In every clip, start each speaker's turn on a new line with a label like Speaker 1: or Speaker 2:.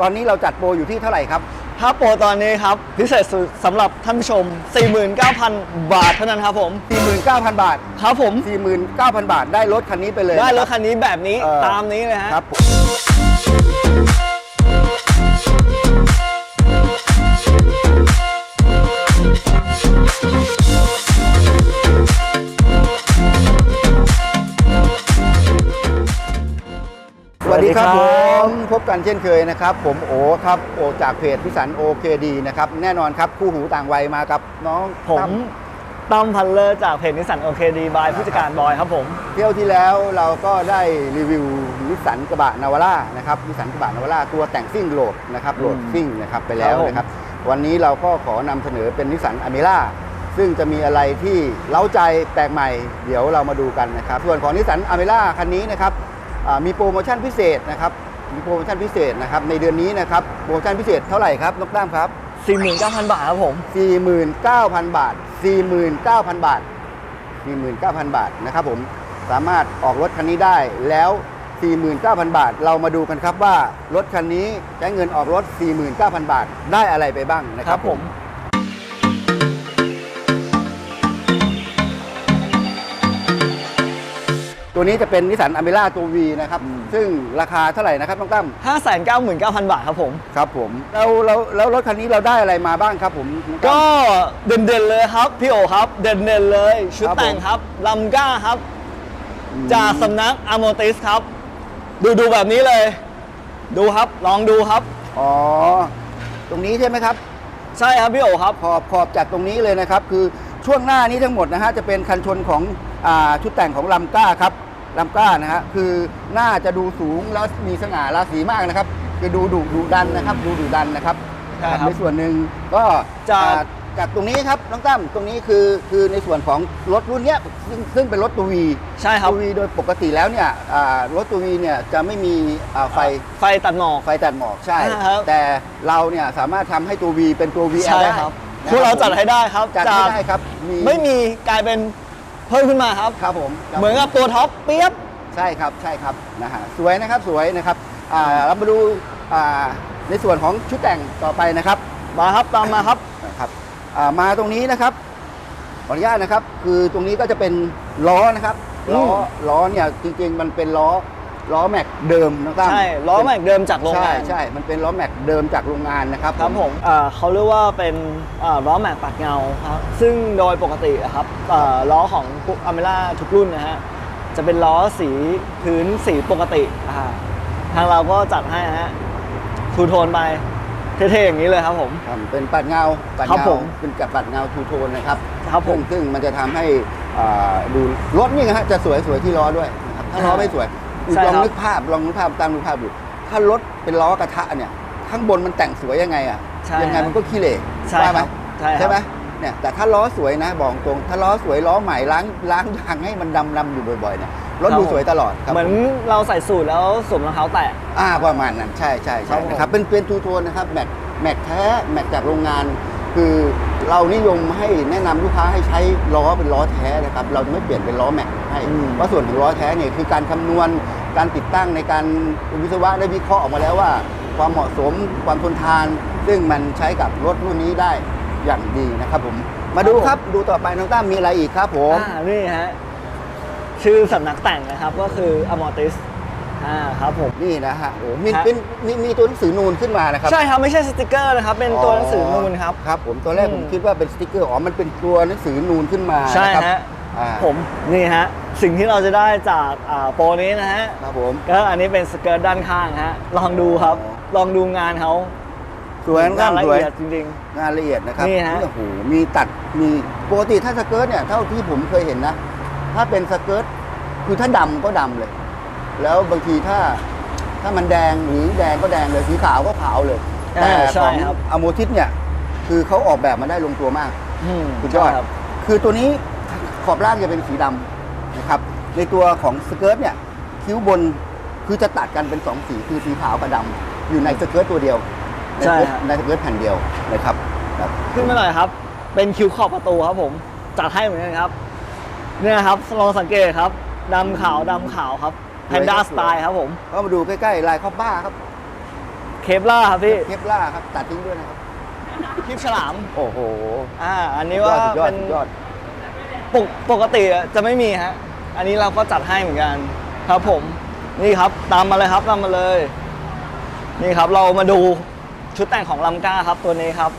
Speaker 1: ตอนนี้เราจัดโปรอยู่ที่เท่าไหร่ครับ
Speaker 2: ถ้าโปรตอนนี้ครับ พิเศษสุดสำหรับท่านผู้ชม 49,000 บาทเท่านั้นครับผม
Speaker 1: 49,000 บาท
Speaker 2: ครับผม
Speaker 1: 49,000 บาทได้รถคันนี้ไปเลย
Speaker 2: ได้รถ
Speaker 1: นะ
Speaker 2: คันนี้แบบนี้
Speaker 1: เออ
Speaker 2: ตามนี้เลยฮะ
Speaker 1: ครับผม กันเช่นเคยนะครับ ผมโอครับโอจากเพจพิสันโอเคดีนะครับแน่นอนครับคู่หูต่างวัยมากับน้อง
Speaker 2: ผม
Speaker 1: ตั้
Speaker 2: ตั้มพันเลอร์จากเพจนิสสันโอเคดีบายผู้จัดการบอยครับผม
Speaker 1: เที่ยวที่แล้วเราก็ได้รีวิวนิสสันกระบะนาวาร่านะครับนิสสันกระบะนาวาร่าตัวแต่งซิ่งโหลดนะครับโหลด
Speaker 2: อืม
Speaker 1: ซิ่งนะครับไปแล้ว
Speaker 2: ครับผม
Speaker 1: นะครับ วันนี้เราก็ขอนำเสนอเป็นนิสสันอเมร่าซึ่งจะมีอะไรที่เล้าใจแปลกใหม่ เดี๋ยวเรามาดูกันนะครับ ส่วนของนิสสันอเมร่าคันนี้นะครับอ่ามีโปรโมชั่นพิเศษนะครับ มีโปรโมชั่นพิเศษนะครับในเดือนนี้นะครับโปรโมชั่นพิเศษเท่าไหร่ครับนกด้ามครับ
Speaker 2: 49,000 บาทครับผม
Speaker 1: 49,000 บาท 49,000 บาท 49,000 บาทนะครับผมสามารถออกรถคันนี้ได้แล้ว 49,000 บาท เรามาดูกันครับว่ารถคันนี้ใช้เงินออกรถ 49,000 บาทได้อะไรไปบ้างนะครับผม ตัวนี้จะเป็นนิสสันอเมร่าตัว V นะครับ
Speaker 2: อืม
Speaker 1: ซึ่งราคาเท่าไหร่นะครับน้องตั้ม
Speaker 2: 599,000 บาทครับผม
Speaker 1: ครับผมแล้วแล้วแล้วรถคันนี้เราได้อะไรมาบ้างครับผมน้องตั้ม
Speaker 2: ก็เด่นๆเลยครับพี่โอครับ เด่นๆเลย ชุด
Speaker 1: ครับผม
Speaker 2: แต่งครับลัมก้าครับ
Speaker 1: อืม
Speaker 2: จากสำนักอ m โมติสครับ ดูดูแบบนี้เลย ดูครับลองดูครับ
Speaker 1: อ๋อ ตรงนี้ใช่ไหมครับ
Speaker 2: ใช่ครับพี่โอครับ
Speaker 1: ขอบขอบจากตรงนี้เลยนะครับ คือช่วงหน้านี้ทั้งหมดนะฮะจะเป็นคันชนของอาชุดแต่งของลำก้าครับ ลำก้านะฮะคือหน้าจะดูสูงแล้วมีสง่าราศีมากนะครับ คือดูดุดุดันนะครับดูดุดันนะครับ
Speaker 2: ใช่ครับ
Speaker 1: ในส่วนหนึ่งก็
Speaker 2: จาก
Speaker 1: อ่าจากตรงนี้ครับน้องตั้มตรงนี้คือคือในส่วนของรถรุ่นเนี้ยซึ่งซึ่งเป็นรถตัววี
Speaker 2: ใช่ครับ
Speaker 1: ตัววีโดยปกติแล้วเนี่ยอ่ารถตัววีเนี่ยจะไม่มีอ่าไฟ
Speaker 2: ไฟตัดหมอก
Speaker 1: ไฟตัดหมอกใช่
Speaker 2: อ่าครับ
Speaker 1: แต่เราเนี่ยสามารถทำให้ตัว V เป็นตัว VL
Speaker 2: ใช่
Speaker 1: ได้
Speaker 2: ครับ
Speaker 1: นะ
Speaker 2: พวกเราจัดให้ได้ครับ
Speaker 1: จัดให้ได้ครับ
Speaker 2: ไม่มีกลายเป็น เพิ่มขึ้นมาครับ
Speaker 1: ครับผมครับ
Speaker 2: เหมือนกับตัวท็อปเปียบ
Speaker 1: ใช่ครับใช่ครับนะฮะสวยนะครับสวยนะครับอ่าเรามาดูอ่าในส่วนของชุดแต่งต่อไปนะครับ
Speaker 2: มาครับตามมาครับ
Speaker 1: นะครับอ่ามาตรงนี้นะครับขออนุญาตนะครับ คือตรงนี้ก็จะเป็นล้อนะครับล้อ
Speaker 2: อืม
Speaker 1: ล้อเนี่ยจริงๆมันเป็นล้อ ล้อแม็กเดิมนะตั้ม
Speaker 2: ใช่ล้อแม็กเดิมจากโรง
Speaker 1: ใช่
Speaker 2: งาน
Speaker 1: ใช่มันเป็นล้อแม็กเดิมจากโรงงานนะครับ
Speaker 2: ครับผมอ่าเขาเรียกว่าเป็นอ่าล้อแม็กปัดเงาครับซึ่งโดยปกติอะครับอ่าล้อของอเมร่าทุกรุ่นนะฮะจะเป็นล้อสีพื้นสีปกติอ่าทางเราก็จัดให้นะฮะทูโทนไปเท่ๆอย่างนี้เลยครับผม
Speaker 1: ครับเป็นปัดเงาปัด
Speaker 2: ครับ
Speaker 1: เงา
Speaker 2: ผม
Speaker 1: เป็นกับปัดเงาทูโทนนะครับ
Speaker 2: ครับผม
Speaker 1: ซึ่งซึ่งมันจะทำให้อ่าดูรถนี่นะฮะจะสวยสวยที่ล้อด้วยนะครับถ้าล้อไม่สวย
Speaker 2: ใช่
Speaker 1: ลอง
Speaker 2: ครับ
Speaker 1: นึกภาพลองนึกภาพตามนึกภาพดูถ้ารถเป็นล้อกระทะเนี่ย ข้างบนมันแต่งสวยยังไงอะ
Speaker 2: ใช่
Speaker 1: ยังไงมันก็ขี้เหร่
Speaker 2: ใช่
Speaker 1: ว่าไหม
Speaker 2: ครับใช่ครับ
Speaker 1: ไหมเนี่ยแต่ถ้าล้อสวยนะบอกตรงถ้าล้อสวยล้อใหม่ล้างล้างยางให้มันดำดำอยู่บ่อยๆเนี่ยรถดูสวยตลอดครับ
Speaker 2: เหมือนเราใส่สูทแล้วสวมรองเท้าแตะ
Speaker 1: อ่าประมาณนั้นใช่ใช่
Speaker 2: ครั
Speaker 1: ใช่
Speaker 2: บผม
Speaker 1: นะครับเป็นเป็นทูโทนนะครับแม็กแม็กแท้แม็กจากโรงงาน คือเรานิยมให้แนะนำลูกค้าให้ใช้ล้อเป็นล้อแท้นะครับ เราจะไม่เปลี่ยนเป็นล้อแม็ก ให้
Speaker 2: อืม
Speaker 1: เพราะส่วนของล้อแท้เนี่ยคือการคำนวณการติดตั้งในการวิศวะได้วิเคราะห์ออกมาแล้วว่า ความเหมาะสมความทนทาน ซึ่งมันใช้กับรถรุ่นนี้ได้อย่างดีนะครับผมมาดูครับดูต่อไปน้องตั้มมีอะไรอีกครับผม
Speaker 2: อ่านี่ฮะชื่อสำนักแต่งนะครับก็คือ Amortis อ่าครับผม
Speaker 1: นี่นะฮะโอ้มี
Speaker 2: ครับ
Speaker 1: เป็นมีมีตัวหนังสือนูนขึ้นมานะครับ
Speaker 2: ใช่ครับไม่ใช่สติกเกอร์นะครับเป็นตัวหนังสือนูนครับ
Speaker 1: ครับผมตอนแรก
Speaker 2: อืม
Speaker 1: ผมคิดว่าเป็นสติกเกอร์อ๋อมันเป็นตัวหนังสือนูนขึ้นมา
Speaker 2: ใช่
Speaker 1: นะครับ
Speaker 2: ฮะ
Speaker 1: อ่า
Speaker 2: ผมนี่ฮะสิ่งที่เราจะได้จากอ่าโปรนี้นะฮะ
Speaker 1: ครับผม
Speaker 2: ก็อันนี้เป็นสเกิร์ตด้านข้างฮะลองดูครับ
Speaker 1: อ๋อ
Speaker 2: ลองดูงานเขา
Speaker 1: สวยนะค
Speaker 2: งา
Speaker 1: รับ
Speaker 2: นละ
Speaker 1: สวย
Speaker 2: เอียดจริง
Speaker 1: งานละเอียดนะครับ
Speaker 2: นี่ฮะ
Speaker 1: โอ้โหมีตัดมีปกติถ้าสเกิร์ตเนี่ยเท่าที่ผมเคยเห็นนะ ถ้าเป็นสเกิร์ตคือถ้าดำก็ดำเลย แล้วบางทีถ้าถ้ามันแดงหรือแดงก็แดงเลยสีขาวก็ขาวเลย
Speaker 2: อ่า
Speaker 1: แต่ข
Speaker 2: ใช่
Speaker 1: อง
Speaker 2: ครับ
Speaker 1: อโมทิสเนี่ยคือเขาออกแบบมาได้ลงตัวมาก
Speaker 2: ๆอืม
Speaker 1: สุดยอด
Speaker 2: ใช่ครับ
Speaker 1: คือตัวนี้ ขอบล่างจะเป็นสีดำนะครับ ในตัวของสเกิร์ตเนี่ยคิ้วบนคือจะตัดกันเป็นสองสีคือสีขาวกับดำอยู่ในสเกิร์ตตัวเดียวใน
Speaker 2: ใช่
Speaker 1: สเกิร์ต
Speaker 2: ฮะ
Speaker 1: ในสเกิร์ตแผ่นเดียวนะครับครับ
Speaker 2: ขึ้นมาหน่อยครับ เป็นคิ้วขอบประตูครับผม จัดให้เหมือนกันครับ เนี่ยครับลองสังเกตครับดำขาวดำขาวครับแพนด้าสไตล์ครับผม
Speaker 1: ก็มาดูใกล้ๆลายคอบบ้าครับ
Speaker 2: แเคปล่าครับพี่
Speaker 1: เคปล่าครับตัดทิ้งด้วยนะครับ
Speaker 2: คลิปฉลาม
Speaker 1: โอ้โห
Speaker 2: อ่า อันนี้ว่า
Speaker 1: สุดยอด
Speaker 2: เป็น
Speaker 1: สุดยอด
Speaker 2: ปกปกติอะจะไม่มีฮะ อันนี้เราก็จัดให้เหมือนกันครับผม นี่ครับตามมาเลยครับตามมาเลย นี่ครับเรามาดูชุดแต่งของลำก้าครับตัวนี้ครับ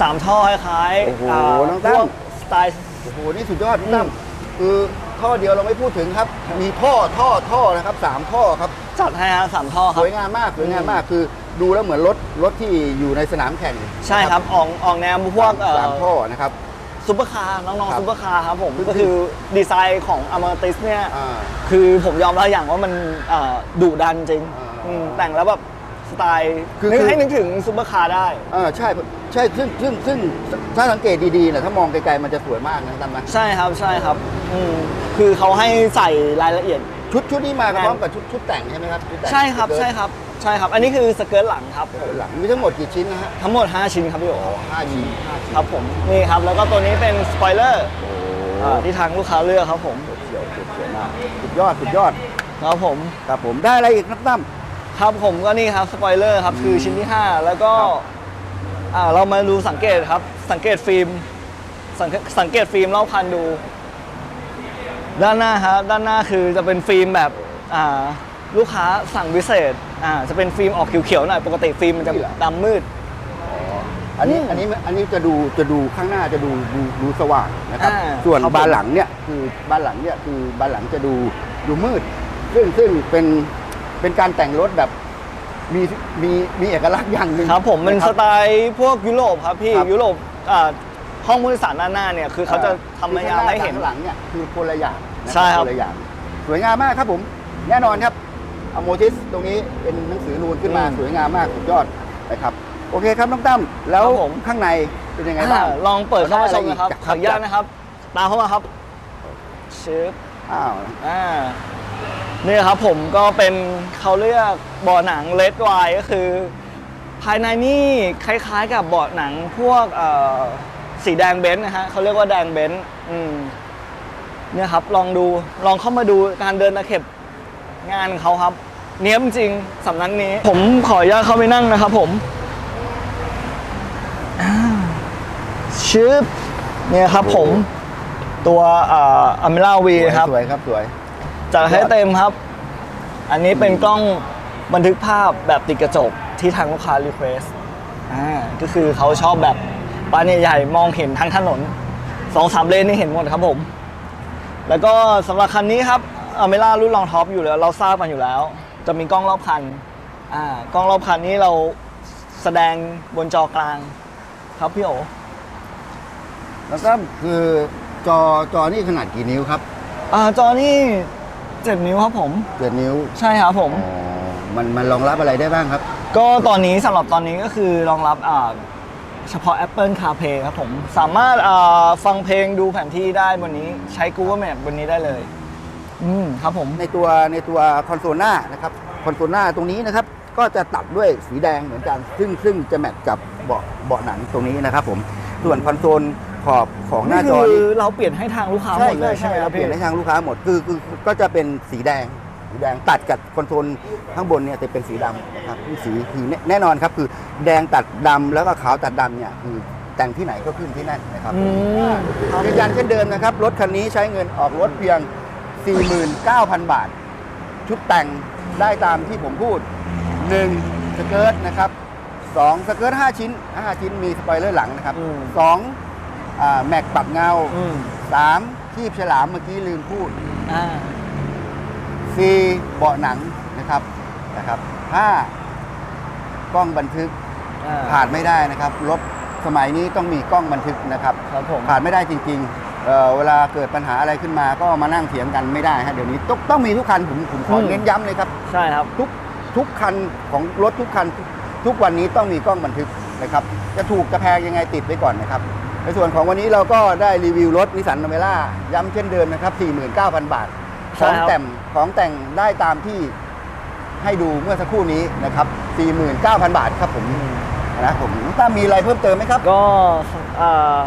Speaker 2: สามท่อคล้ายๆ
Speaker 1: โอ้โหาน้องตั้ม
Speaker 2: พวกสไตล์
Speaker 1: โอ้โห นี่สุดยอดพี่ตั้ม
Speaker 2: อืม
Speaker 1: คือท่อเดียวเราไม่พูดถึงครับ มีท่อท่อท่อนะครับสามท่อครับ
Speaker 2: จัดให้ฮะสามท่อค
Speaker 1: ส
Speaker 2: รับ
Speaker 1: วยงามมากสวยงามมากคือดูแล้วเหมือนรถรถที่อยู่ในสนามแข่ง
Speaker 2: ใช่ครับออกออกแนวพวกเอ่อ
Speaker 1: สามท่อนะครับ
Speaker 2: ซุปเปอร์คาร์น้อง
Speaker 1: ครับ
Speaker 2: ๆซุปเปอร์คาร์ครับผม
Speaker 1: คือ
Speaker 2: ก็คือดีไซน์ของอ m ม r ติสเนี่ย
Speaker 1: อ่า
Speaker 2: คือผมยอมรับอย่างว่ามันเอ่อดุดันจริง
Speaker 1: อ่า
Speaker 2: อืมแต่งแล้วแบบสไตล์
Speaker 1: คือ
Speaker 2: นึก
Speaker 1: คือ
Speaker 2: ให้นึกถึงซุปเปอร์คาร์ได้
Speaker 1: อ่าใช่ใช่ซึ่งซึ่งซึ่งถ้าสังเกตดีๆนะถ้ามองไกลๆมันจะสวยมากนะตั้มนะ
Speaker 2: ใช่ครับใช่ครับอืมคือเขาให้ใส่รายละเอียด
Speaker 1: ชุดชุดนี้มา
Speaker 2: งาน
Speaker 1: พร้อมกับชุดชุดแต่งใช่ไหมครับชุดแต่ง
Speaker 2: ใช่ครับ
Speaker 1: สเกิ
Speaker 2: ใช่
Speaker 1: ร์ต
Speaker 2: ครับ ใช่ครับ อันนี้คือสเกิร์ตหลังครับผม
Speaker 1: หลังมีทั้งหมดกี่ชิ้นนะฮะ
Speaker 2: ทั้งหมด 5 ชิ้นครับพี่โอ
Speaker 1: ห้าชิ้นห้าชิ้น
Speaker 2: ครับผมนี่ครับ แล้วก็ตัวนี้เป็นสปอยเลอร์
Speaker 1: โอ้
Speaker 2: ที่ทางลูกค้าเลือกครับผม
Speaker 1: เขียวเขียวเขียวมากสุดยอดสุดยอด
Speaker 2: ครับผม
Speaker 1: ครับผมได้อะไรอีกนักตั้ม
Speaker 2: ครับผมก็นี่ครับสปอยเลอร์ครับคือชิ้นที่ 5 แล้วก็
Speaker 1: ครับ
Speaker 2: อ่าเรามาดูสังเกตครับ สังเกตฟิล์มสังเกตสังเกตฟิล์มรอบคันดู ด้านหน้าครับด้านหน้าคือจะเป็นฟิล์มแบบอ่าลูกค้าสั่งพิเศษ อ่าจะเป็นฟิล์มออกเขียวๆหน่อยปกติฟิล์มมันจะดำมืด
Speaker 1: อันนี้
Speaker 2: อืม
Speaker 1: อันนี้อันนี้จะดูจะดูข้างหน้าจะดูดูดูสว่างนะครับ
Speaker 2: อ่า
Speaker 1: ส่วน
Speaker 2: ครับผม
Speaker 1: บานหลังเนี่ยคือบานหลังเนี่ยคือบานหลังจะดูดูมืด ซึ่งซึ่งเป็นเป็นการแต่งรถแบบมีมีมีเอกลักษณ์อย่างหนึ่ง
Speaker 2: ครับผมมัน
Speaker 1: นะ
Speaker 2: สไตล์พวกยุโรปครับพี่
Speaker 1: ครับ
Speaker 2: ยุโรปอ่าห้องผู้โดยสารด้านหน้าเนี่ยคือเขาจะทำ
Speaker 1: คือ
Speaker 2: มายามให้เห็น
Speaker 1: ข้างหลังเนี่ยคือคนละอย่างนะ
Speaker 2: ใช่ครับ
Speaker 1: คนละอย่างสวยงามมากครับผม แน่นอนครับ อโมทิสตรงนี้เป็นหนังสือนูนขึ้นมา
Speaker 2: อืม
Speaker 1: สวยงามมากสุดยอดนะครับโอเคครับน้องตั้มแล้ว
Speaker 2: ครับผม
Speaker 1: ข้างในเป็นยังไงบ้าง
Speaker 2: อ่าลองเปิดเข้ามาชมนะครับ
Speaker 1: ได้
Speaker 2: ขออนุญาตนะครับ ตามเข้ามาครับชิป
Speaker 1: อ้าว
Speaker 2: อ่านี่ครับผมก็เป็นเขาเรียกเบาะหนังเลดไวก็คือ ภายในนี่คล้าย ๆ กับเบาะหนังพวกเอ่อสีแดงเบนซ์นะฮะเขาเรียกว่าแดงเบนซ์อืมเนี่ยครับลองดูลองเข้ามาดูการเดินตะเข็บ งานเขาครับ เนี้ยบจริงสำนักนี้ ผมขออนุญาตเข้าไปนั่งนะครับผมอ่าชึบเนี่ยครับผมตัวเอ่อเมล่าวีครับ
Speaker 1: สวยครับสวย
Speaker 2: จัดให้เต็มครับ อันนี้เป็นกล้องบันทึกภาพแบบติดกระจกที่ทางลูกค้ารีเควสอ่าก็คือเขาชอบแบบปานใหญ่ๆมองเห็นทั้งถนนสองสามเลนนี่เห็นหมดครับผม แล้วก็สำหรับคันนี้ครับ อเมล่ารุ่นรองท็อปอยู่แล้วเราทราบกันอยู่แล้ว จะมีกล้องรอบคันอ่ากล้องรอบคันนี้เราแสดงบนจอกลาง ครับพี่โอ
Speaker 1: แล้วก็คือจอจอนี่ขนาดกี่นิ้วครับ
Speaker 2: อ่าจอนี่เจ็ดนิ้วครับผม
Speaker 1: เจ็ดนิ้ว
Speaker 2: ใช่ครับผม
Speaker 1: อ๋อมันมันรองรับอะไรได้บ้างครับ
Speaker 2: ก็ตอนนี้สำหรับตอนนี้ก็คือรองรับอ่าเฉพาะ Apple CarPlay ครับผม สามารถอ่าฟังเพลงดูแผนที่ได้บนนี้ใช้ Google Map บนนี้ได้เลย อืมครับผม
Speaker 1: ในตัวในตัวคอนโซลหน้านะครับคอนโซลหน้าตรงนี้นะครับ ก็จะตัดด้วยสีแดงเหมือนกัน ซึ่งซึ่งจะแมทกับเบาะเบาะหนังตรงนี้นะครับ ผมส่วนคอนโซลขอบของหน้าจอ
Speaker 2: นี่
Speaker 1: นี้
Speaker 2: คือเราเปลี่ยนให้ทางลูกค้าหมดเลยใช่ไหมค
Speaker 1: เรา
Speaker 2: รับ
Speaker 1: เปลี่
Speaker 2: พี่
Speaker 1: ยนให้ทางลูกค้าหมดคือคือคือก็จะเป็นสีแดงสีแดงตัดกับคอนโซลข้างบนเนี่ยจะเป็นสีดำนะครับนี่สีคือแน่แน่นอนครับ คือแดงตัดดำแล้วก็ขาวตัดดำเนี่ยคือแต่งที่ไหนก็ขึ้นที่นั่นนะครับ
Speaker 2: อืมครับ
Speaker 1: ยืนยันเช่นเดิมนะครับ รถคันนี้ใช้เงินออกรถเพียง 49,000 บาท ชุดแต่งได้ตามที่ผมพูด 1. สเกิร์ตนะครับ 2. สเกิร์ต5ชิ้น 5 ชิ้นมีสปอยเลอร์หลังนะครับ
Speaker 2: อืม
Speaker 1: 2. อ่าแม็กปรับเงา
Speaker 2: อืม
Speaker 1: 3. คีบฉลามเมื่อกี้ลืมพูด
Speaker 2: อ่า
Speaker 1: 4. เบาะหนังนะครับนะครับ 5. กล้องบันทึก
Speaker 2: อ่า
Speaker 1: ขาดไม่ได้นะครับ รถสมัยนี้ต้องมีกล้องบันทึกนะครับ
Speaker 2: ครับผม
Speaker 1: ขาดไม่ได้จริงๆ เอ่อเวลาเกิดปัญหาอะไรขึ้นมาก็มานั่งเถียงกันไม่ได้ฮะเดี๋ยวนี้ต้องต้องมีทุกคันผมผมขอ
Speaker 2: อืม
Speaker 1: เน้นย้ำเลยครับ
Speaker 2: ใช่ครับ
Speaker 1: ทุกทุกคันของรถทุกคันทุกทุกวันนี้ต้องมีกล้องบันทึกนะครับ จะถูกจะแพงยังไงติดไว้ก่อนนะครับ ในส่วนของวันนี้เราก็ได้รีวิวรถนิสสันน a เมล่าย้ำเช่นเดิมนะครับ 49,000 บาท ข
Speaker 2: ใช่
Speaker 1: อง
Speaker 2: ครับ
Speaker 1: แต่งของแต่งได้ตามที่ให้ดูเมื่อสักครู่นี้นะครับ 49,000 บาทครับผมนะผมถ้ามีอะไรเพิ่มเติมไหมครับ
Speaker 2: ก็อ่า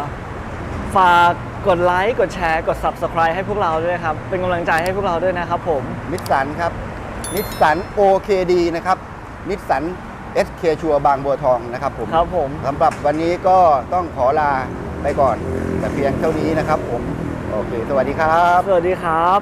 Speaker 2: ฝากกดไลค์กดแชร์กด Subscribe ให้พวกเราด้วยครับ เป็นกำลังใจให้พวกเราด้วยนะครับผม
Speaker 1: นิสสันครับ นิสสัน OKD นะครับ นิสสัน SK ชัวบางบัวทองนะครับผม
Speaker 2: ครับผม
Speaker 1: สำหรับวันนี้ก็ต้องขอลาไปก่อน แต่เพียงเท่านี้นะครับผม โอเค สวัสดีครับ
Speaker 2: สวัสดีครับ